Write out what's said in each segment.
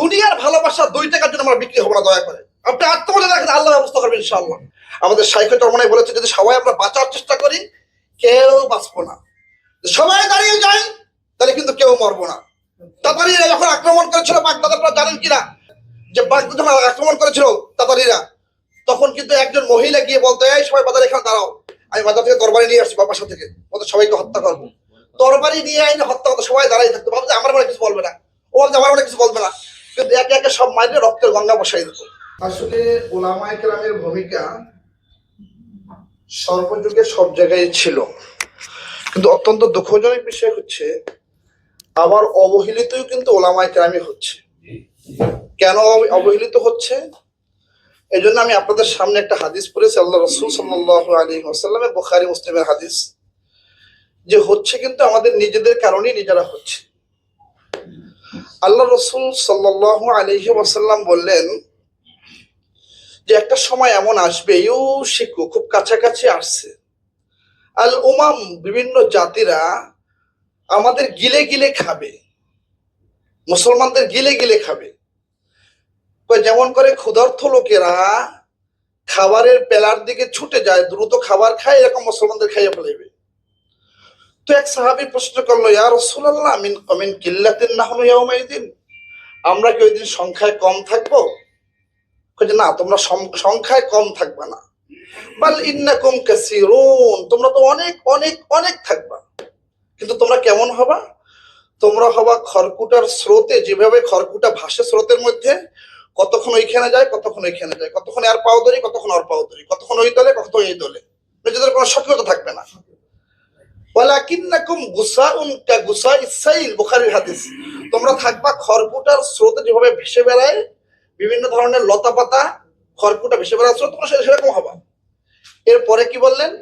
দুনিয়ার ভালোবাসা দুই টাকার জন্য আমরা বিক্রি হব না, দয়া করে। আপনি আত্মবলে রাখেন আল্লাহ ব্যবস্থা করবেন, ইনশাআল্লাহ। আমাদের সাইকেল চরমনাই বলেছে, যদি সবাই আমরা বাঁচার চেষ্টা করি, কেউ বাঁচবো না। সবাই দাঁড়িয়ে যাই তাহলে কিন্তু কেউ মরবো না। তাতারিরা যখন আক্রমণ করেছিল বাগদাদ আপনারা জানেন কিনা? যে বাগদাদ যখন আক্রমণ করেছিল, তাতারিরা, তখন কিন্তু একজন মহিলা গিয়ে বলতো, এই সবাই বাজারে এখানে দাঁড়াও, আমি বাজার থেকে তরবারি নিয়ে আসছি, বাবার থেকে। ওদের সবাইকে হত্যা করব। তরবারি নিয়ে আইনে হত্যা করতে, সবাই দাঁড়াই থাকতো। ভাবছে আমার মনে কিছু বলবে না। ও বলছে আমার মনে কিছু বলবে না। কিন্তু একে একে সব মাইরে রক্তের গঙ্গা বসাই দিত। আসলে ওলামায় কেরামের ভূমিকা সর্বযুগে সব জায়গায় ছিল। কিন্তু অত্যন্ত দুঃখজনক বিষয় হচ্ছে, আবার অবহেলিতও কিন্তু ওলামায় কেরামি হচ্ছে। কেন অবহেলিত হচ্ছে? এই জন্য আমি আপনাদের সামনে একটা হাদিস পড়েছি, আল্লাহ রসুল সাল্লাহ আলী ওসাল্লামের বোখারি মুসলিমের হাদিস, যে হচ্ছে কিন্তু আমাদের নিজেদের কারণেই নিজেরা হচ্ছে। আল্লাহ রসুল সাল্লাহ আলহি ওয়াসাল্লাম বললেন যে একটা সময় এমন আসবে, ইউ শিখু খুব কাছাকাছি আসছে। আল উমাম, বিভিন্ন জাতিরা আমাদের গিলে গিলে খাবে। মুসলমানদের গিলে গিলে খাবে। যেমন করে ক্ষুধার্থ লোকেরা খাবারের পেলার দিকে ছুটে যায়, দ্রুত খাবার খায়, এরকম মুসলমানদের খাইয়ে ফেলাইবে। তো এক সাহাবি প্রশ্ন করল, ইয়া রসুল্লাহ আমিন কমিন কিল্লাতিন না হলো ইয়াউমাইদিন? আমরা কি ওই দিন সংখ্যায় কম থাকব? না, তোমরা সংখ্যায় কম থাকবা না। বাল কাসিরুন, তোমরা তো অনেক অনেক অনেক থাকবা। কিন্তু তোমরা কেমন হবা? তোমরা হবা খড়কুটার স্রোতে, যেভাবে খড়কুটা ভাসে স্রোতের মধ্যে, কতক্ষণ ওইখানে যায়, কতক্ষণ ওইখানে যায়। কতক্ষণ আর পাও ধরি, কতক্ষণ আর পাও ধরি। কতক্ষণ ওই দলে, কতক্ষণ এই দলে। নিজেদের কোনো সক্রিয়তা থাকবে না। ওয়ালাকিন্নাকুম গুসাউন কা গুসা ইসাইল বুখারীর হাদিস। তোমরা থাকবা খড়কুটার স্রোতে যেভাবে ভেসে বেড়ায়, বিভিন্ন ধরনের লতা পাতা খড়কুটা ভেসে বেড়ায় স্রোত, তোমরা সেরকম হবা। এরপরে কি বললেন?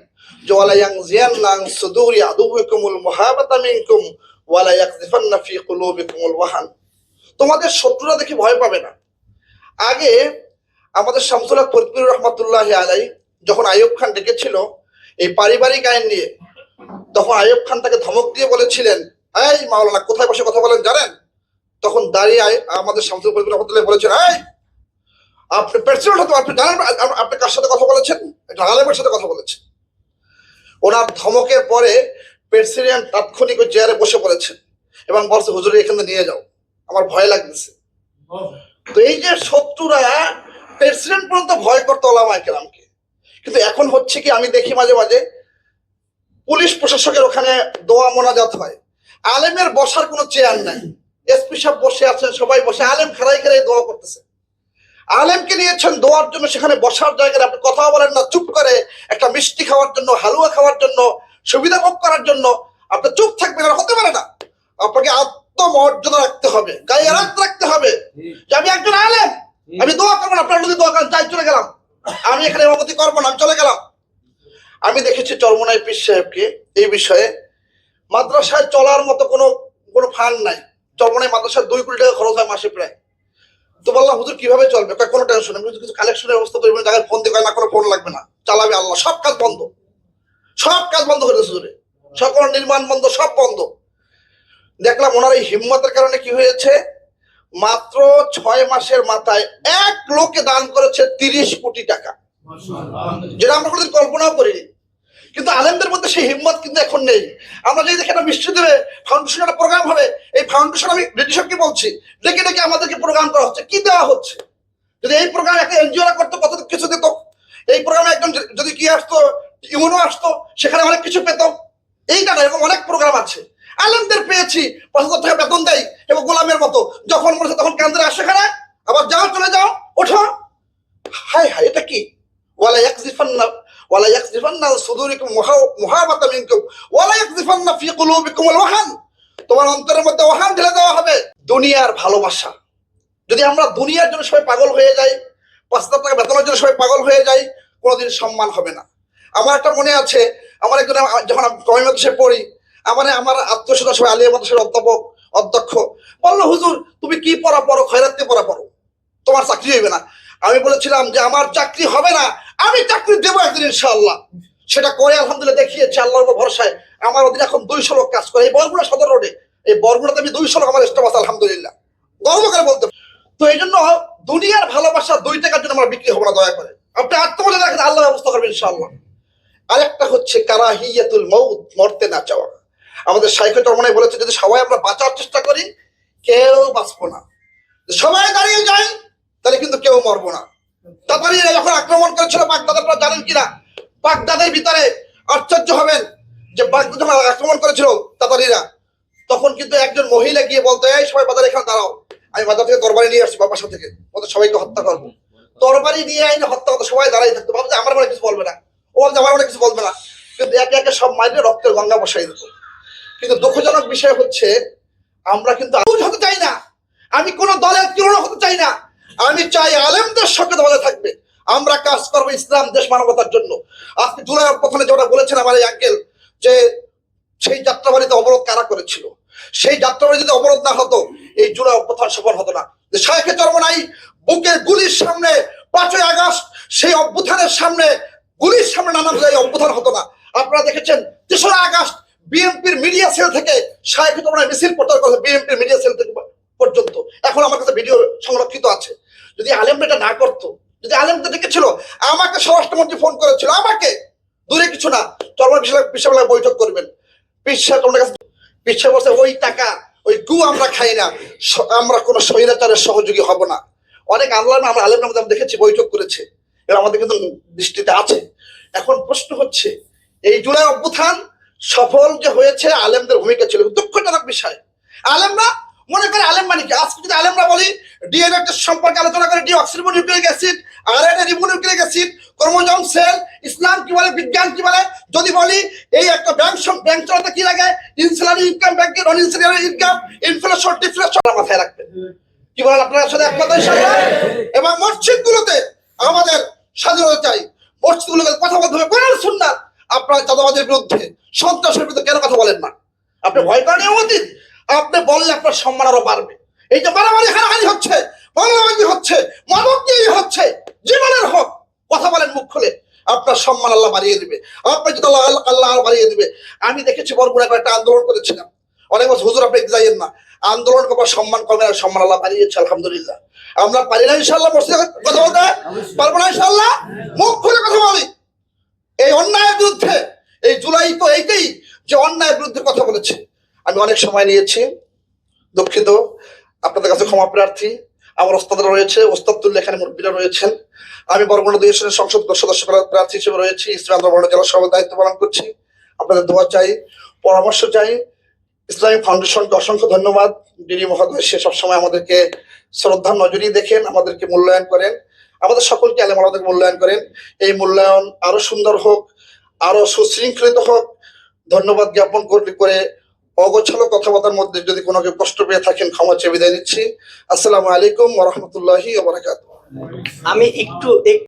যে ওয়ালা ইয়াংজিয়ান্না আন সুদুরি আদুবিকুমুল মুহাবাতা মিনকুম, ওয়ালা ইয়াকযিফান্না ফি কুলুবিকুমুল ওয়াহান। তোমাদের শত্রুরা দেখে ভয় পাবে না। আগে আমাদের শামসুল্লাহ ফরিদপুর রহমতুল্লাহ আলাই যখন আইয়ুব খান ডেকেছিল, এই পারিবারিক আইন নিয়ে তখন আইয়ুব খান তাকে ধমক দিয়ে বলেছিলেন, এই মাওলানা, কোথায় বসে কথা বলেন জানেন? তখন দাঁড়িয়ে আমাদের শামসুল ফরিদপুর রহমতুল্লাহ বলেছেন, এই, আপনি প্রেসিডেন্ট হতো আপনি জানেন আপনি কার সাথে কথা বলেছেন? আলেমের সাথে কথা বলেছেন। ওনার ধমকের পরে প্রেসিডেন্ট তাৎক্ষণিক ওই চেয়ারে বসে পড়েছেন এবং বলছে, হুজুরে, এখানে নিয়ে যাও, আমার ভয় লাগতেছে। তো এই যে শত্রুরা প্রেসিডেন্ট পর্যন্ত ভয় করতো ওলামায় কেরামকে। কিন্তু এখন হচ্ছে কি, আমি দেখি মাঝে মাঝে পুলিশ প্রশাসকের ওখানে দোয়া মোনাজাত হয়। আলেমের বসার কোনো চেয়ার নাই। এসপি সাহেব বসে আছেন সবাই বসে। আলেম খারাই খারাই দোয়া করতেছে। আলেমকে নিয়েছেন দোয়ার জন্য সেখানে বসার জায়গায় আপনি কথা বলেন না চুপ করে একটা মিষ্টি খাওয়ার জন্য হালুয়া খাওয়ার জন্য সুবিধা ভোগ করার জন্য আপনি চুপ থাকবেন আর হতে পারে না। আপনাকে আত্মমর্যাদা রাখতে হবে গায়ে রাত রাখতে হবে যে আমি একজন আলেম। আমি দোয়া করব না আপনার যদি দোয়া করেন যাই চলে গেলাম। আমি এখানে ইমামতি করব না আমি চলে গেলাম। আমি দেখেছি চরমনাই পীর সাহেবকে এই বিষয়ে। মাদ্রাসায় চলার মতো কোনো কোনো ফান্ড নাই। চরমনাই মাদ্রাসায় দুই কোটি টাকা খরচ হয় মাসে প্রায়। তো বললাম, হুজুর, কীভাবে চলবে? কোনো টেনশন নেই। কিছু কালেকশনের ব্যবস্থা করবেন জায়গায় ফোন দিয়ে না, কোনো ফোন লাগবে না। চালাবে আল্লাহ। সব কাজ বন্ধ। সব কাজ বন্ধ করে দিয়েছে হুজুরে। সকল নির্মাণ বন্ধ, সব বন্ধ। দেখলাম ওনার এই হিম্মতের কারণে কি হয়েছে? মাত্র ছয় মাসের মাথায় এক লোকে দান করেছে তিরিশ কোটি টাকা। যেটা আমরা কোনোদিন কল্পনাও করিনি। কিন্তু আলেমদের মধ্যে সেই হিম্মত কিন্তু এখন নেই। আমরা যদি একটা মিষ্টি দেবে ফাউন্ডেশন একটা প্রোগ্রাম হবে, এই ফাউন্ডেশন আমি রেডিশনকে বলছি, ডেকে ডেকে আমাদেরকে প্রোগ্রাম করা হচ্ছে। কি দেওয়া হচ্ছে? যদি এই প্রোগ্রাম একটা এনজিওরা করতো কত কিছু দিত? এই প্রোগ্রামে একজন যদি- কি আসতো, ইউনো আসতো, সেখানে অনেক কিছু পেত। এই না এরকম অনেক প্রোগ্রাম আছে। আলেমদের পেয়েছি, পাঁচ টাকা বেতন দেয় এবং গোলামের মতো। যখন বলেছে তখন কেন্দ্রে, আসে এখানে, আবার যাও, চলে যাও, ওঠো। হাই হাই এটা কি? ওয়ালা ইয়াকজিফান্না ওয়ালা ইয়াকজিফান্না সুদুরিকুম মুহা- মুহাবাতা মিনকুম, ওয়ালা ইয়াকজিফান্না ফি কুলুবিকুমুল ওয়াহান। তোমার অন্তরের মধ্যে ওহান ঢেলে দেওয়া হবে। দুনিয়ার ভালোবাসা। যদি আমরা দুনিয়ার জন্য সবাই পাগল হয়ে যাই, পাঁচ হাজার টাকা বেতনের জন্য সবাই পাগল হয়ে যাই, কোনোদিন সম্মান হবে না। আমার একটা মনে আছে, আমার একজন যখন কমি মাদ্রাসায় পড়ি, আমার আমার আত্মীয় সবাই আলিয়া মাদ্রাসার অধ্যাপক, অধ্যক্ষ। বলল, হুজুর, তুমি কি পড়া পড়ো? খয়রাতে পড়া পড়ো। তোমার চাকরি হইবে না। আমি বলেছিলাম যে, আমার চাকরি হবে না, আমি চাকরি দেবো একদিন ইনশাল্লাহ সেটা করে আলহামদুলিল্লাহ দেখিয়েছে আল্লাহর ভরসায়। আমার অধীনে এখন দুইশো লোক কাজ করে। এই বরগুনা সদর রোডে, এই বরগুনাতে আমি দুইশো লোক আমার স্টাফ আছে, আলহামদুলিল্লাহ। গর্ব করে বলতে তো এই জন্য দুনিয়ার ভালোবাসা দুই টাকার জন্য আমার বিক্রি হব না, দয়া করে। আপনি আত্মবলে দেখেন আল্লাহ ব্যবস্থা করবেন ইনশাআল্লাহ। আরেকটা হচ্ছে, কারাহিয়াতুল মৌত মরতে না চাওয়া। আমাদের সাইকেল চরমনাই বলেছে, যদি সবাই আমরা বাঁচার চেষ্টা করি, কেউ বাঁচবো না। সবাই দাঁড়িয়ে তাহলে কিন্তু কেউ মরবো না। তাতারিরা যখন আক্রমণ করেছিল বাগদাদ আপনারা জানেন কিনা? বাগদাদের ভিতরে আশ্চর্য হবেন যে বাগদাদ যখন আক্রমণ করেছিল তাতারিরা তখন কিন্তু একজন মহিলা গিয়ে বলতো, এই সবাই বাজারে এখানে দাঁড়াও, আমি বাজার থেকে তরবারি নিয়ে আসছি, বাবার থেকে। ওদের সবাইকে হত্যা করব। তরবারি নিয়ে আইনে হত্যা করতে, সবাই দাঁড়াই থাকতো। ভাবছে আমার মনে কিছু বলবে না। ও ভাবছে আমার মনে কিছু বলবে না। কিন্তু একে একে সব মাইনে রক্তের গঙ্গা বসাই দিত। কিন্তু দুঃখজনক বিষয় হচ্ছে, আমরা কিন্তু হতে চাই না। আমি কোন দলের তুলনা হতে চাই না। আমি চাই আলেমদের সঙ্গে দলে থাকবে। আমরা কাজ করব ইসলাম, দেশ মানবতার জন্য। আজকে জুলাই প্রথমে যেটা বলেছেন আমার এই আঙ্কেল যে সেই যাত্রাবাড়িতে অবরোধ কারা করেছিল? সেই যাত্রাবাড়ি যদি অবরোধ না হতো, এই জুলাই অভ্যুত্থান সফল হতো না। যে শাহেখে চরমনাই বুকের গুলির সামনে পাঁচই আগস্ট, সেই অভ্যুত্থানের সামনে গুলির সামনে নানা এই অভ্যুত্থান হতো না। আপনারা দেখেছেন, তেসরা আগস্ট, বিএনপির মিডিয়া সেল থেকে শাহেখে চরমনাই মিছিল প্রচার করেছে বিএনপির মিডিয়া সেল থেকে। পর্যন্ত। এখন আমার কাছে ভিডিও সংরক্ষিত আছে। যদি আলেম এটা না করতো, যদি আলেমটা ডেকেছিল আমাকে স্বরাষ্ট্রমন্ত্রী ফোন করেছিল, আমাকে? দূরে কিছু না। চরমা বিশ্ববিদ্যালয় বৈঠক করবেন। পিসা তোমার কাছে পিসা বলছে, ওই টাকা, ওই গু আমরা খাই না। আমরা কোনো স্বৈরাচারের সহযোগী হব না। অনেক আল্লাহ আমরা আলেম নামে আমি দেখেছি, বৈঠক করেছে। এরা আমাদের কিন্তু দৃষ্টিতে আছে। এখন প্রশ্ন হচ্ছে, এই জুলাই অভ্যুত্থান সফল যে হয়েছে, আলেমদের ভূমিকা ছিল। দুঃখজনক বিষয়। আলেমরা মনে করে আলেম মানে কি? আজকে যদি আলেমরা বলি, ডিএনএ সম্পর্কে আলোচনা করে deoxyribonucleic acid, RNA ribonucleic acid, chromosome cell, Islam কি বলে, বিজ্ঞান কি বলে, যদি বলি, এই একটা ব্যাংক ব্যাংক চালাতে কি লাগে? ইনসুলারি ইনকাম ব্যাংকের non ancillary income inflation deflation মাথায় রাখবেন কি বলেন আপনার সাথে একমত এবং মসজিদগুলোতে আমাদের স্বাধীনতা চাই। মসজিদ গুলোতে কথা বলতে হবে, কোরআন, সুন্নাত। আপনার চাঁদাবাদের বিরুদ্ধে সন্ত্রাসের বিরুদ্ধে কেন কথা বলেন না? আপনি ভয় করেন অতীত? আপনি বললে আপনার সম্মান আরও বাড়বে। এই যে মারামারি, হানাহানি হচ্ছে মারামারি হচ্ছে মানব নিয়ে হচ্ছে, জীবনের হোক। কথা বলেন মুখ খুলে। আপনার সম্মান আল্লাহ বাড়িয়ে দিবে। আপনার যদি আল্লাহ, আল্লাহ- বাড়িয়ে দিবে। আমি দেখেছি বরগুনা একটা আন্দোলন করেছিলাম। অনেক বছর হুজুর আপনি যাইয়েন না। আন্দোলন করবার সম্মান করবেন আর সম্মান আল্লাহ বাড়িয়েছে, আলহামদুলিল্লাহ। আমরা পারি না ইনশাল্লাহ মসজিদে কথা বলতে? পারব না ইনশাল্লাহ মুখ খুলে কথা বলি। এই অন্যায়ের বিরুদ্ধে, এই জুলাই তো এইটাই যে অন্যায়ের বিরুদ্ধে কথা বলেছে। আমি অনেক সময় নিয়েছি, দুঃখিত। আপনাদের কাছে ক্ষমা প্রার্থী। আমার ওস্তাদরা রয়েছে ওস্তাদুল্লাহ এখানে মুরব্বীরা রয়েছেন। আমি বরগুনা দুই সংসদ সদস্য প্রার্থী হিসেবে রয়েছি, ইসলাম আন্দোলন জেলা সভার দায়িত্ব পালন করছি। আপনাদের দোয়া চাই, পরামর্শ চাই। ইসলামিক ফাউন্ডেশনকে অসংখ্য ধন্যবাদ। ডিডি মহোদয়, সে সবসময় আমাদেরকে শ্রদ্ধার নজরই দেখেন, আমাদেরকে মূল্যায়ন করেন। আমাদের সকলকে আলেম আমাদের মূল্যায়ন করেন। এই মূল্যায়ন আরও সুন্দর হোক, আরও সুশৃঙ্খলিত হোক। ধন্যবাদ জ্ঞাপন করে অগোছালো কথাবার্তার মধ্যে যদি কোনো কেউ কষ্ট পেয়ে থাকেন, ক্ষমা চেয়ে বিদায় নিচ্ছি। আসসালামু আলাইকুম ওরহমতুল্লাহি ওবরাকাত আমি একটু এক-